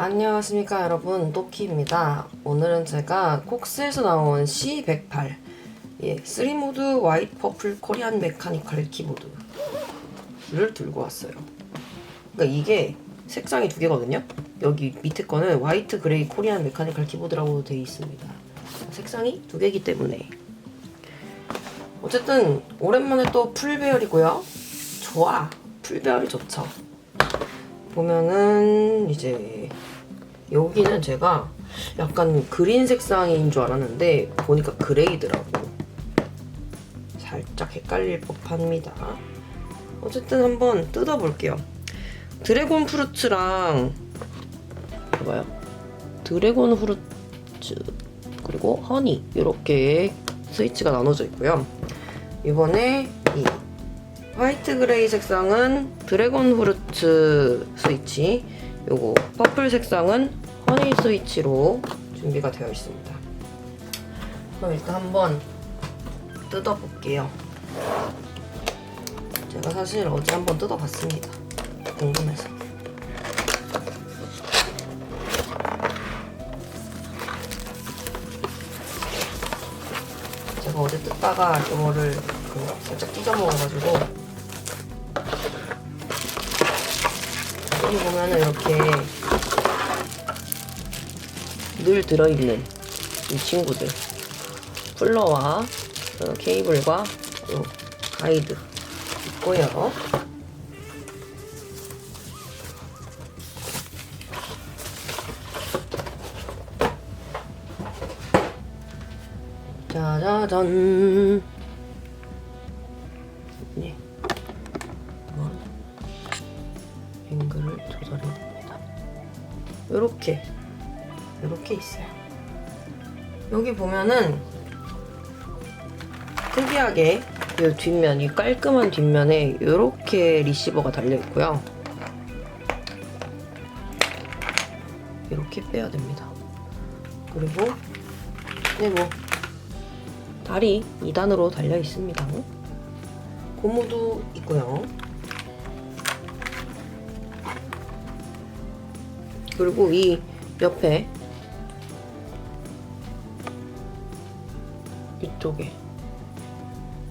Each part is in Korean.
안녕하십니까 여러분. 또키입니다. 오늘은 제가 콕스에서 나온 C108 예, 3모드 화이트 퍼플 코리안 메카니컬 키보드를 들고 왔어요. 그러니까 이게 색상이 두 개거든요. 여기 밑에 거는 화이트 그레이 코리안 메카니컬 키보드라고 되어 있습니다. 색상이 두 개이기 때문에. 어쨌든 오랜만에 또 풀배열이고요. 좋아. 풀배열이 좋죠. 보면은 이제 여기는 제가 약간 그린 색상인 줄 알았는데 보니까 그레이더라고. 살짝 헷갈릴 법합니다. 어쨌든 한번 뜯어볼게요. 드래곤 프루츠랑 봐봐요. 드래곤 프루츠 그리고 허니 이렇게 스위치가 나눠져 있고요. 이번에 이 화이트 그레이 색상은 드래곤 후르츠 스위치 요거 퍼플 색상은 허니 스위치로 준비가 되어 있습니다. 그럼 일단 한번 뜯어볼게요. 제가 사실 어제 한번 뜯어봤습니다. 궁금해서. 제가 어제 뜯다가 이거를 그 살짝 찢어 먹어가지고 여기 보면은 이렇게 늘 들어있는 이 친구들 쿨러와 어, 케이블과 요 가이드 있고요 짜자잔 네. 한번 앵글을 조절해 봅니다. 요렇게 요렇게 있어요. 여기 보면은 특이하게 이 뒷면이 깔끔한 뒷면에 요렇게 리시버가 달려 있고요. 이렇게 빼야 됩니다. 그리고 네 뭐 다리 2단으로 달려 있습니다. 고무도 있고요. 그리고 이 옆에 이쪽에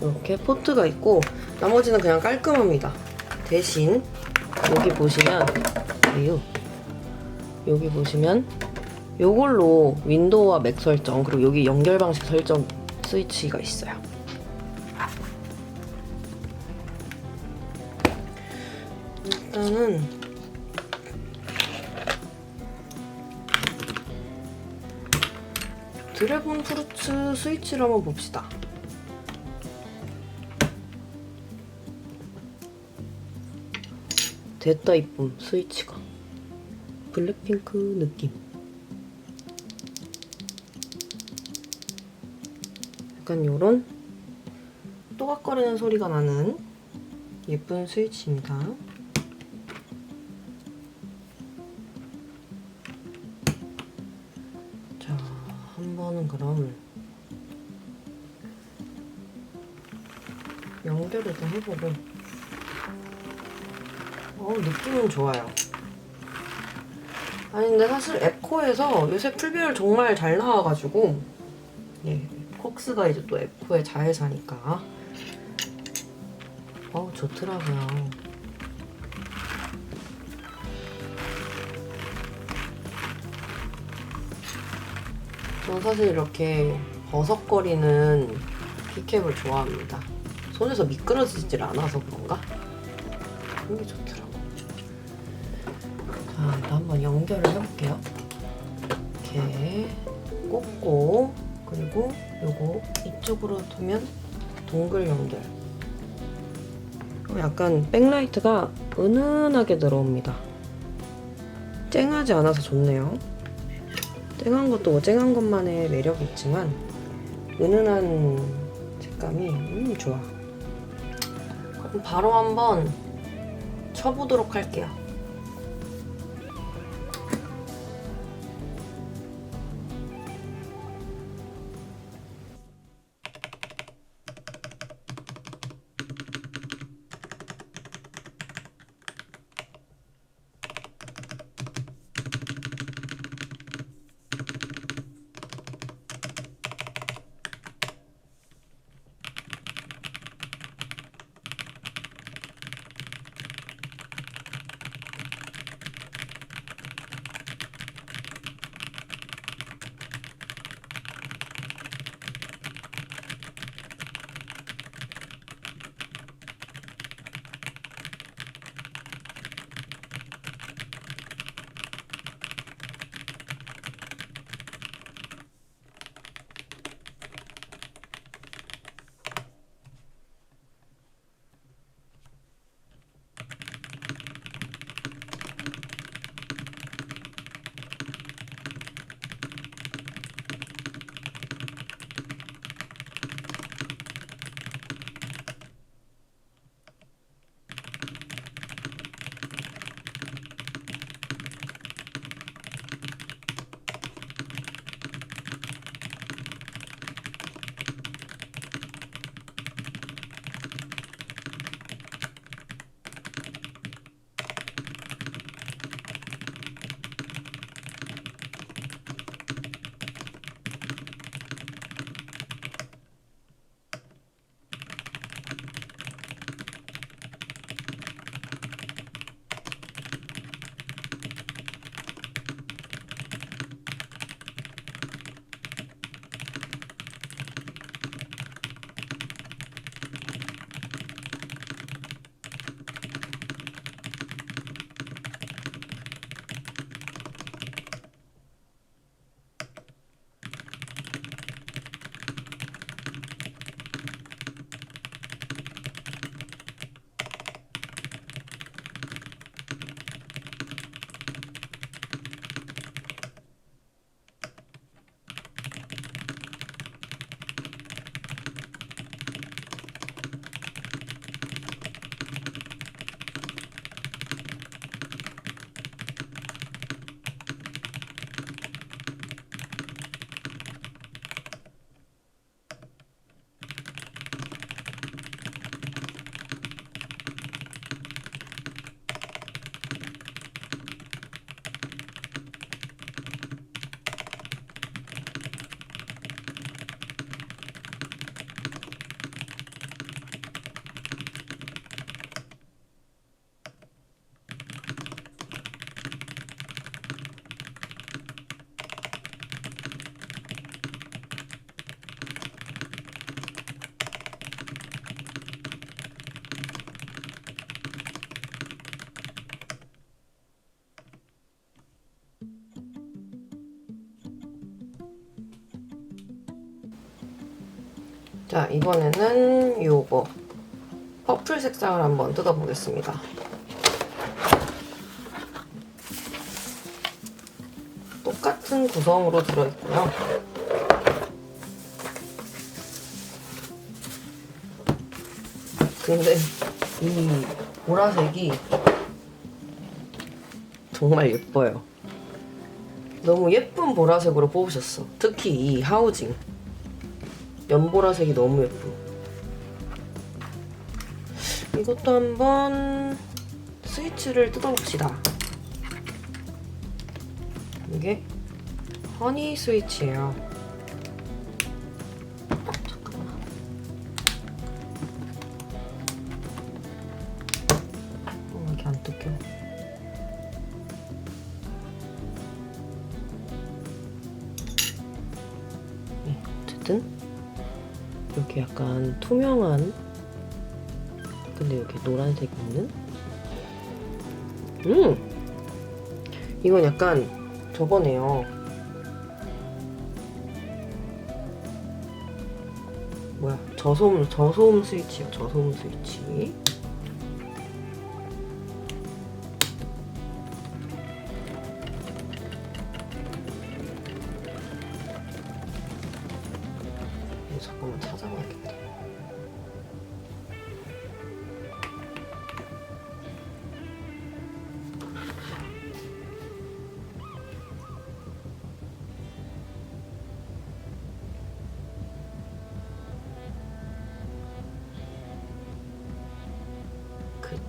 이렇게 포트가 있고 나머지는 그냥 깔끔합니다. 대신 여기 보시면 에휴, 여기 보시면 요걸로 윈도우와 맥 설정 그리고 여기 연결 방식 설정 스위치가 있어요. 일단은 드래곤 프루츠 스위치를 한번 봅시다. 됐다 이쁨 스위치가 블랙핑크 느낌 약간 요런 또각거리는 소리가 나는 예쁜 스위치입니다. 자, 한 번은 그럼 연결을 좀 해보고 어, 느낌은 좋아요. 아니 근데 사실 에코에서 요새 풀비율 정말 잘 나와가지고 예, 콕스가 이제 또 에코의 자회사니까 어 좋더라고요. 저는 사실 이렇게 버석거리는 키캡을 좋아합니다. 손에서 미끄러지질 않아서 그런가? 이게 좋더라고. 자, 일단 한번 연결을 해볼게요. 이렇게 꽂고 그리고 요거 이쪽으로 두면 동글 연결. 약간 백라이트가 은은하게 들어옵니다. 쨍하지 않아서 좋네요. 쨍한 것도 뭐 쨍한 것만의 매력이 있지만 은은한 색감이 음 좋아. 그럼 바로 한번 쳐보도록 할게요. 자, 이번에는 요거 퍼플 색상을 한번 뜯어보겠습니다. 똑같은 구성으로 들어있고요. 근데 이 보라색이 정말 예뻐요. 너무 예쁜 보라색으로 뽑으셨어. 특히 이 하우징. 연보라색이 너무 예뻐. 이것도 한번 스위치를 뜯어봅시다. 이게 허니 스위치예요. 투명한 근데 여기 노란색 있는? 음! 이건 약간 저거네요. 뭐야 저소음 저소음 스위치요 저소음 스위치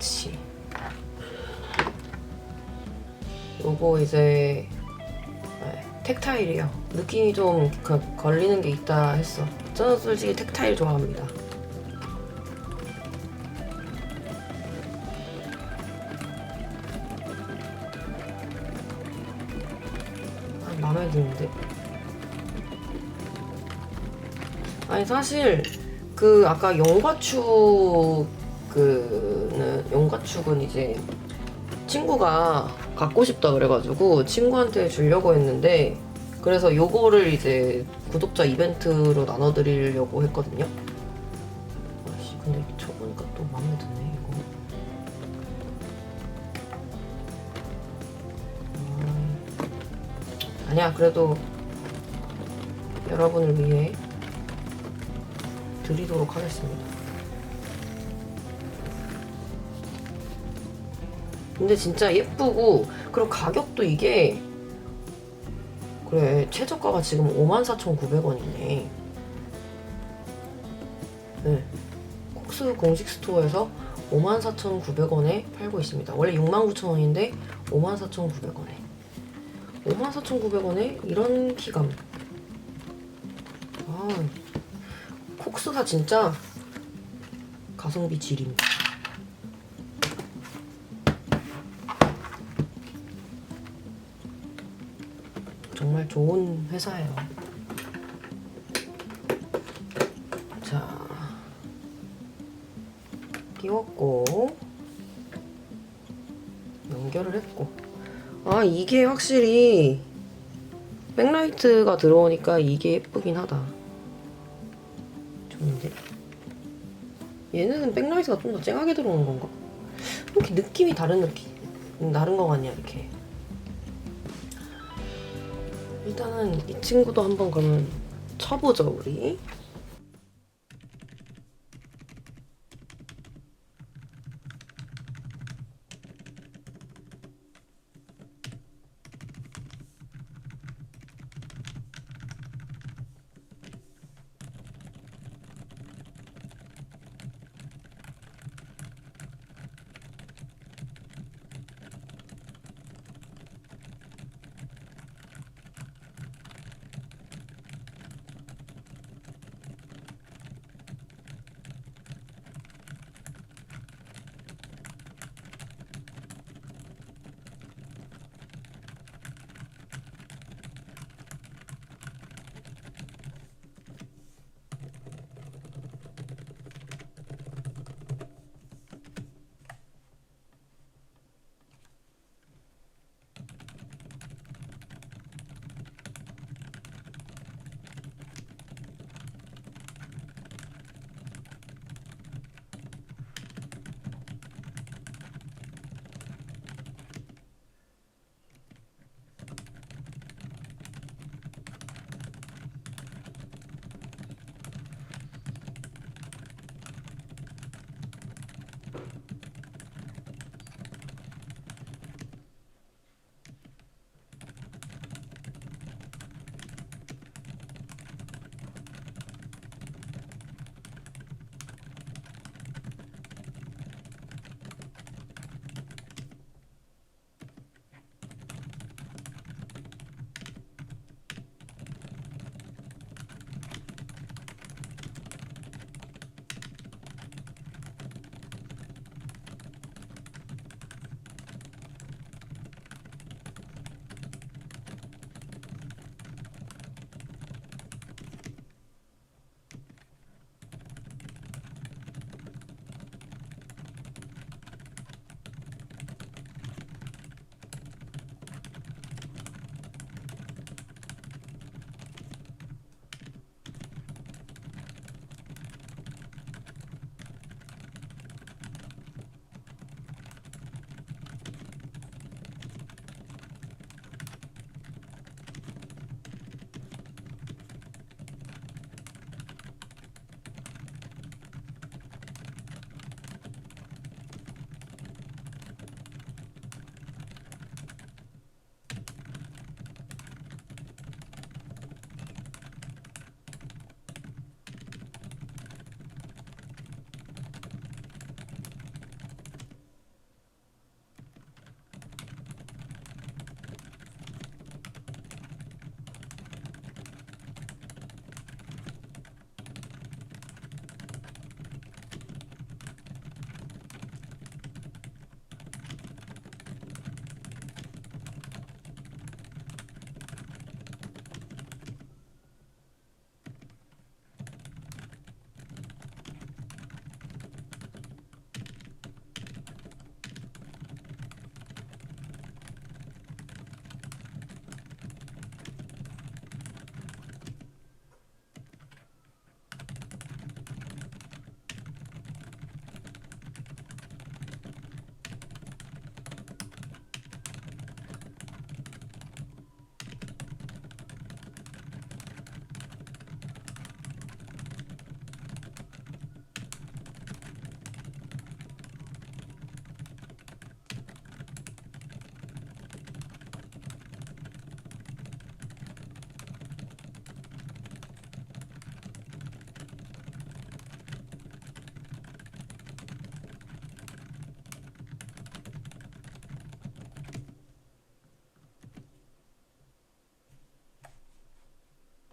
그치. 요거 이제 네, 텍타일이요. 느낌이 좀 그, 걸리는 게 있다 했어. 저는 솔직히 텍타일 좋아합니다. 아, 마음에 드는데. 아니 사실 그 아까 용과축 그는 용과축은 이제 친구가 갖고 싶다 그래가지고 친구한테 주려고 했는데 그래서 요거를 이제 구독자 이벤트로 나눠드리려고 했거든요. 아씨 근데 쳐보니까 또 마음에 드네 이거. 음, 아니야 그래도 여러분을 위해 드리도록 하겠습니다. 근데 진짜 예쁘고 그리고 가격도 이게 그래 최저가가 지금 54,900원이네. 네. 콕스 공식 스토어에서 54,900원에 팔고 있습니다. 원래 69,000원인데 54,900원에. 54,900원에 이런 키감. 아 콕스가 진짜 가성비 질입니다 좋은 회사예요. 자, 끼웠고 연결을 했고 아 이게 확실히 백라이트가 들어오니까 이게 예쁘긴 하다. 좋은데? 얘는 백라이트가 좀 더 쨍하게 들어오는 건가? 이렇게 느낌이 다른 느낌 다른 거 같냐 이렇게 일단은 이 친구도 한번 그러면 쳐보죠 우리